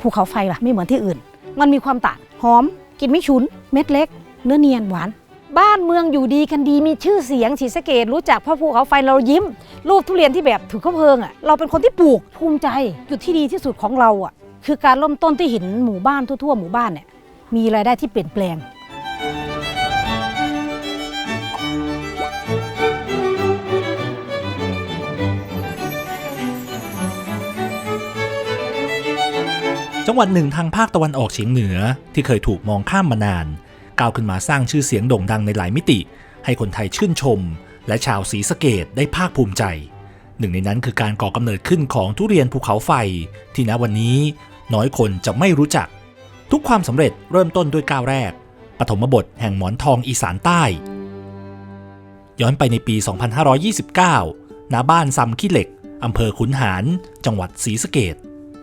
ภูเขาไฟล่ะไม่เหมือนที่อื่น มันมีความต่างหอมกินไม่ฉุน เม็ดเล็ก เนื้อเนียนหวาน บ้านเมืองอยู่ดีกันดีมีชื่อเสียงศรีสะเกดรู้จักพ่อภูเขาไฟเรายิ้ม รูปทุเรียนที่แบบถือข้าวเพลิงอะเราเป็นคนที่ปลูกภูมิใจจุดที่ดีที่สุดของเราอะคือการเริ่มต้นที่เห็นหมู่บ้านทั่วๆหมู่บ้านเนี่ยมีรายได้ที่เปลี่ยนแปลง จังหวัดหนึ่งทางภาคตะวันออกเฉียงเหนือที่เคยถูกมองข้ามมานาน ก้าวขึ้นมาสร้างชื่อเสียงโด่งดังในหลายมิติ ให้คนไทยชื่นชม และชาวศรีสะเกดได้ภาคภูมิใจ หนึ่งในนั้นคือการก่อกำเนิดขึ้นของทุเรียนภูเขาไฟ ที่ณวันนี้น้อยคนจะไม่รู้จัก ทุกความสำเร็จเริ่มต้นด้วยก้าวแรก ปฐมบทแห่งหมอนทองอีสานใต้ ย้อนไปในปี 2529 ณ บ้านซำขี้เหล็กอำเภอขุนหาร จังหวัดศรีสะเกด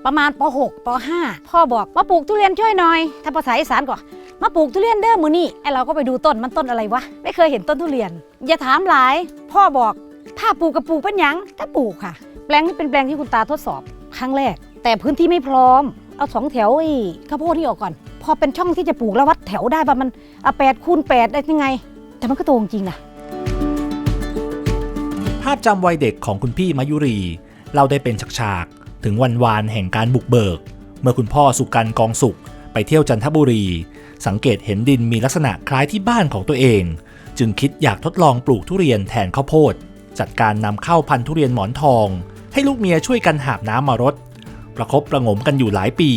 ประมาณป .6 ป .5 พ่อบอกมาปลูกทุเรียนช่วยหน่อย ถ้าภาษาอีสานก็มาปลูกทุเรียนเด้อมือนี่ไอเราก็ไปดูต้นมันต้นอะไรวะ ไม่เคยเห็นต้นทุเรียน อย่าถามหลาย พ่อบอกถ้าปลูกกับปลูกเป็นหยังก็ปลูกค่ะ แปลงนี้เป็นแปลงที่คุณตาทดสอบครั้งแรก แต่พื้นที่ไม่พร้อม เอาสองแถวไอ้ข้าวโพดนี่ออกก่อน พอเป็นช่องที่จะปลูกแล้ววัดแถวได้ว่ามันเอาแปดคูณแปดได้ยังไง แต่มันก็โตจริงๆนะภาพจำวัยเด็กของคุณพี่มายุรี เราได้เป็นฉากๆ ถึงวันวานแห่งการบุกเบิก เมื่อคุณพ่อสุกันกองสุข ไปเที่ยวจันทบุรี สังเกตเห็นดินมีลักษณะคล้ายที่บ้านของตัวเอง จึงคิดอยากทดลองปลูกทุเรียนแทนข้าวโพด จัดการนำเข้าพันธุ์ทุเรียนหมอนทอง ให้ลูกเมียช่วยกันหาบน้ำมารดประคบประงมกันอยู่หลายปี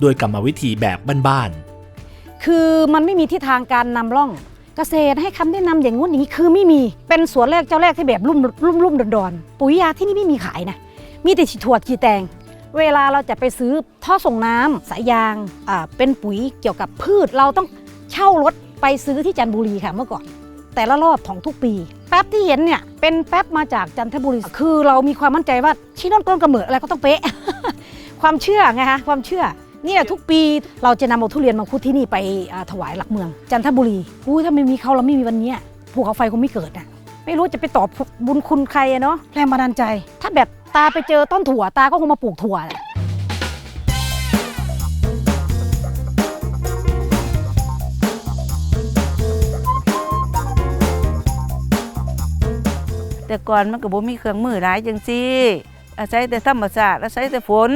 โดยกรรมวิธีแบบบ้านๆคือมันไม่มีทิศทางการนำร่องเกษตรให้คำแนะนำอย่างงู้นอย่างนี้คือไม่มีเป็นสวนแรกเจ้าแรกที่แบบรุ่มรุ่มรุ่มดอนดอนปุ๋ยยาที่นี่ไม่มีขายนะ มีแต่ฉีดถั่วฉีดแตง เวลาเราจะไปซื้อท่อส่งน้ำสายยางอ่าเป็นปุ๋ยเกี่ยวกับพืชเราต้องเช่ารถไปซื้อที่จันทบุรีค่ะเมื่อก่อน แต่ละรอบของทุกปี แป๊บที่เห็นเนี่ยเป็นแป๊บมาจากจันทบุรี คือเรามีความมั่นใจว่าชี้น้นต้นกำเนิดอะไรก็ต้องเป๊ะ ความเชื่อไงคะความเชื่อเนี่ยทุกปีเราจะนำเอาทุเรียนมาคุดที่นี่ไปอ่าถวายหลักเมือง จันทบุรีอุ้ยถ้าไม่มีเขาเราไม่มีวันเนี้ยภูเขาไฟคงไม่เกิดน่ะไม่รู้จะไปตอบบุญคุณใครอะเนาะแรงบันดาลใจ ถ้าแบบ ตาไปเจอต้นถั่วตาก็คงมาปลูกถั่วแหละแต่ก่อนมันก็บ่มีเครื่องมือหลายจังซี่อาศัยแต่ธรรมชาติอาศัยแต่ฝน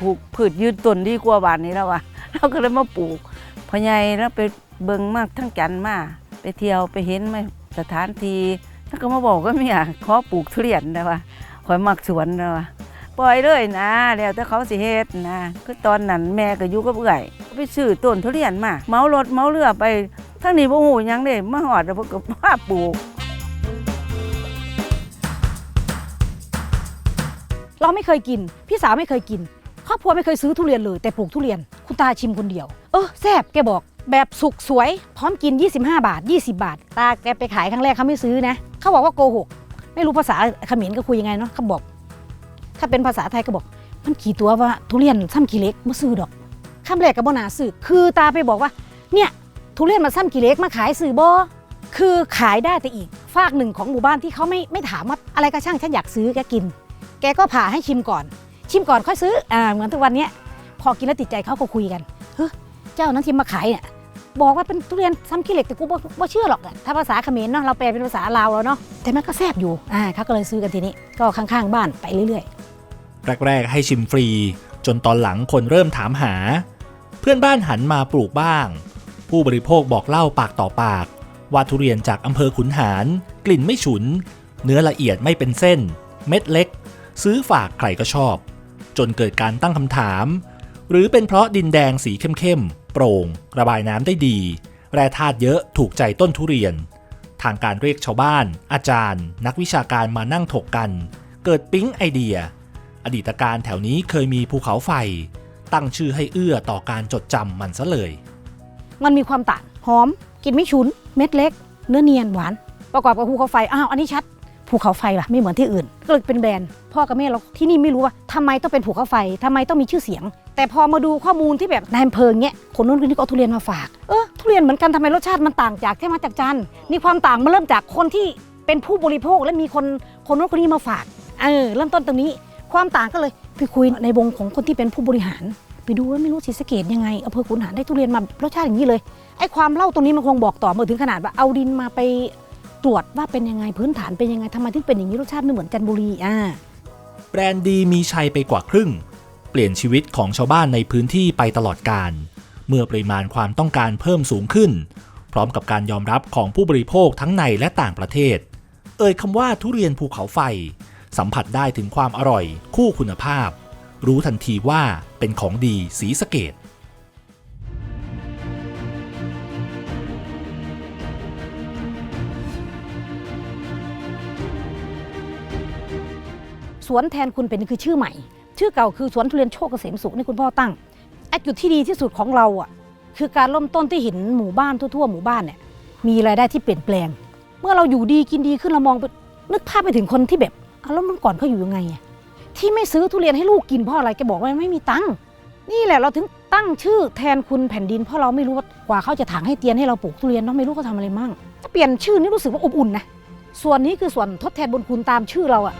ปลูกพืชยืนต้นดีกว่าบ้านนี้แล้วว่ะเราก็เลยมาปลูกพ่อใหญ่แล้วไปเบิ่งมากทั้งจันมาไปเที่ยวไปเห็นมาสถานที่แล้วก็มาบอกว่าเมียากขอปลูกทุเรียนนะว่า ข่อยมักสวนนะว่าปล่อยเลยนะ แล้วแต่เขาสิเฮ็ดนะคือตอนนั้นแม่ก็อยู่กับเอื้อยไปซื้อต้นทุเรียนมาเมารถเมาเรือไปทั้งนี้บ่ฮู้หยังเด้มาฮอดแล้วเพิ่นก็พาปลูกเราไม่เคยกิน พี่สาวไม่เคยกิน ครอบครัวไม่เคยซื้อทุเรียนเลย แต่ปลูกทุเรียน คุณตาชิมคนเดียว เออแซ่บแกบอก แบบสุกสวย พร้อมกิน 25 บาท 20 บาท ตาแกไปขายครั้งแรกเขาไม่ซื้อนะ เขาบอกว่าโกหก ไม่รู้ภาษาเขมรก็คุยยังไงเนาะเขาบอก ถ้าเป็นภาษาไทยก็บอก มันกี่ตัวว่าทุเรียนซ้ำกี่เล็กมาซื้อดอกคำแรกกับบนาซื้อคือตาไปบอกว่า เนี่ยทุเรียนมาซ้ำกี่เล็กมาขายสื่อบ่คือขายได้แต่อีกฝากหนึ่งของหมู่บ้านที่เขาไม่ไม่ถามว่าอะไรก็ช่างฉันอยากซื้อแกกิน แกก็ผ่าให้ชิมก่อน ชิมก่อนค่อยซื้ออ่าเหมือนทุกวันเนี้ยพอกินแล้วติดใจเขาก็คุยกันเฮ้ยเจ้านั้นที่มาขายเนี่ย บอกว่าเป็นทุเรียนซ้ำขี้เหล็กแต่กูบ่บ่เชื่อหรอกถ้าภาษาเขมรเนาะเราแปลเป็นภาษาลาวแล้วเนาะแต่มันก็แซ่บอยู่อ่าเขาก็เลยซื้อกันทีนี้ก็ข้างๆ บ้านไปเรื่อยๆ แรก ๆ ให้ชิมฟรี จนตอนหลังคนเริ่มถามหา เพื่อนบ้านหันมาปลูกบ้าง ผู้บริโภคบอกเล่าปากต่อปากว่าทุเรียนจากอำเภอขุนหาร กลิ่นไม่ฉุน เนื้อละเอียดไม่เป็นเส้น เม็ดเล็ก ซื้อฝากใครก็ชอบ จนเกิดการตั้งคำถาม หรือเป็นเพราะดินแดงสีเข้มๆ โปร่ง ระบายน้ำได้ดี แร่ธาตุเยอะถูกใจต้นทุเรียน ทางการเรียกชาวบ้าน อาจารย์ นักวิชาการมานั่งถกกัน เกิดปิ๊งไอเดีย อดีตการแถวนี้เคยมีภูเขาไฟ ตั้งชื่อให้เอื้อต่อการจดจำมันซะเลย มันมีความต่างหอมกลินไม่ฉุน เม็ดเล็ก เนื้อเนียนหวาน ประกอบกับภูเขาไฟอ้าวอันนี้ชัดภูเขาไฟล่ะไม่เหมือนที่อื่น ก็เลยเป็นแบรนด์พ่อกับแม่เราที่นี่ไม่รู้ว่าทำไมต้องเป็นภูเขาไฟทำไมต้องมีชื่อเสียง แต่พอมาดูข้อมูลที่แบบนายอำเภอเงี้ยคนนู้นคนนี้ก็เอาทุเรียนมาฝากเออทุเรียนเหมือนกันทำไมรสชาติมันต่างจากที่มาจากจันทร์นี่ความต่างมันเริ่มจากคนที่เป็นผู้บริโภคและมีคนคนนู้นคนนี้มาฝากเออเริ่มต้นตรงนี้ความต่างก็เลยไปคุยในวงของคนที่เป็นผู้บริหาร ไปดูว่าไม่รู้ศรีสะเกดยังไงอำเภอขุนหารได้ทุเรียนมารสชาติอย่างนี้เลยไอ้ความเล่าตรงนี้มันคงบอกต่อมาถึงขนาดว่าเอาดินมาไปตรวจว่าเป็นยังไงพื้นฐานเป็นยังไงทำไมถึงเป็นอย่างนี้รสชาติไม่เหมือนจันทบุรีอ่าแบรนด์ดีมีชัยไปกว่าครึ่ง เปลี่ยนชีวิตของชาวบ้านในพื้นที่ไปตลอดการ เมื่อปริมาณความต้องการเพิ่มสูงขึ้น พร้อมกับการยอมรับของผู้บริโภคทั้งในและต่างประเทศ เอ่ยคำว่าทุเรียนภูเขาไฟ สัมผัสได้ถึงความอร่อย คู่คุณภาพ รู้ทันทีว่าเป็นของดีสีสเกตสวนแทนคุณเป็นคือชื่อใหม่ ชื่อเก่าคือสวนทุเรียนโชคเกษมสุขนี่คุณพ่อตั้งไอ้จุดที่ดีที่สุดของเราอะคือการเริ่มต้นที่เห็นหมู่บ้านทั่ว ๆ หมู่บ้านเนี่ยมีรายได้ที่เปลี่ยนแปลง เมื่อเราอยู่ดีกินดีขึ้นเรามองไปนึกภาพไปถึงคนที่แบบเอาแล้วเมื่อก่อนเขาอยู่ยังไงอะที่ไม่ซื้อทุเรียนให้ลูกกินเพราะอะไรแกบอกว่าไม่มีตังค์นี่แหละเราถึงตั้งชื่อแทนคุณแผ่นดินเพราะเราไม่รู้ว่ากว่าเขาจะถางให้เตียนให้เราปลูกทุเรียนเราไม่รู้เขาทำอะไรมั่งถ้าเปลี่ยนชื่อนี่รู้สึกว่าอบอุ่นนะส่วนนี้คือส่วนทดแทนบุญคุณตามชื่อเราอะ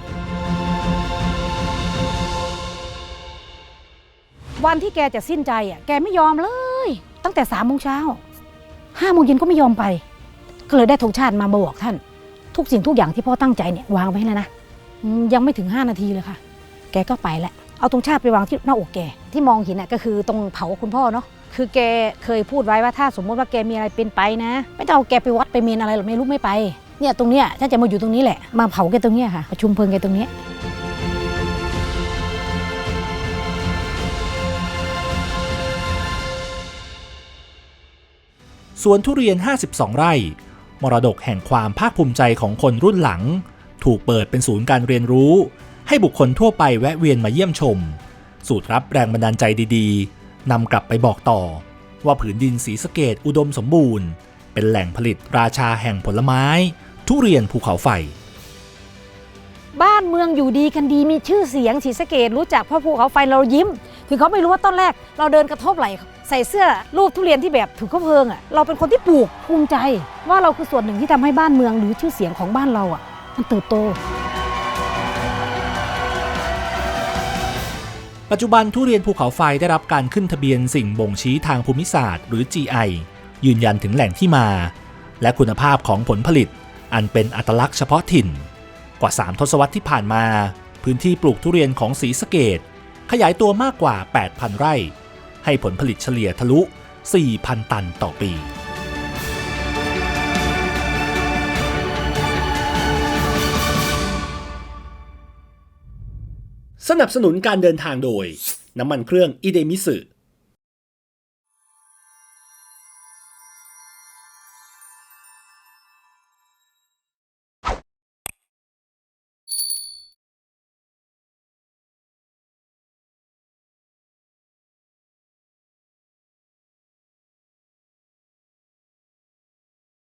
วันที่แกจะสิ้นใจอะแกไม่ยอมเลย ตั้งแต่สามโมงเช้าห้าโมงเย็นก็ไม่ยอมไป ก็เลยได้ธงชาติมาบอกท่าน ทุกสิ่งทุกอย่างที่พ่อตั้งใจเนี่ยวางไว้แล้วนะอืมยังไม่ถึง5นาทีเลยค่ะ แกก็ไปแล้วเอาธงชาติไปวางที่หน้าอกแกที่มองเห็นน่ะก็คือตรงเผาคุณพ่อเนาะคือแกเคยพูดไว้ว่าถ้าสมมติว่าแกมีอะไรเป็นไปนะ ไม่ต้องเอาแกไปวัดไปเมนอะไรหรอกไม่รู้ไม่ไปเนี่ยตรงเนี้ยฉันจะมาอยู่ตรงนี้แหละมาเผาแกตรงเนี้ยค่ะประชุมเพลิงแกตรงเนี้ย สวนทุเรียน 52 ไร่ มรดกแห่งความภาคภูมิใจของคนรุ่นหลัง ถูกเปิดเป็นศูนย์การเรียนรู้ ให้บุคคลทั่วไปแวะเวียนมาเยี่ยมชม สูตรรับแรงบันดาลใจดีๆนำกลับไปบอกต่อ ว่าผืนดินสีสเกตอุดมสมบูรณ์ เป็นแหล่งผลิตราชาแห่งผลไม้ ทุเรียนภูเขาไฟ บ้านเมืองอยู่ดีกันดีมีชื่อเสียงศรีสะเกดรู้จักพ่อภูเขาไฟเรายิ้ม ถึงเขาไม่รู้ว่าต้นแรก เราเดินกระทบไหลใส่เสื้อรูปทุเรียนที่แบบถูกเขาเพลิงอะเราเป็นคนที่ปลูกภูมิใจ ว่าเราคือส่วนหนึ่งที่ทำให้บ้านเมืองหรือชื่อเสียงของบ้านเราอะมันเติบโต ปัจจุบันทุเรียนภูเขาไฟได้รับการขึ้นทะเบียนสิ่งบ่งชี้ทางภูมิศาสตร์ หรือ GI ยืนยันถึงแหล่งที่มา และคุณภาพของผลผลิต อันเป็นอัตลักษณ์เฉพาะถิ่น กว่า 3 ทศวรรษที่ผ่านมา พื้นที่ปลูกทุเรียนของศรีสะเกดขยายตัวมากกว่า 8,000 ไร่ ให้ผลผลิตเฉลี่ยทะลุ 4,000 ตันต่อปี สนับสนุนการเดินทางโดย น้ำมันเครื่องอิเดมิสึ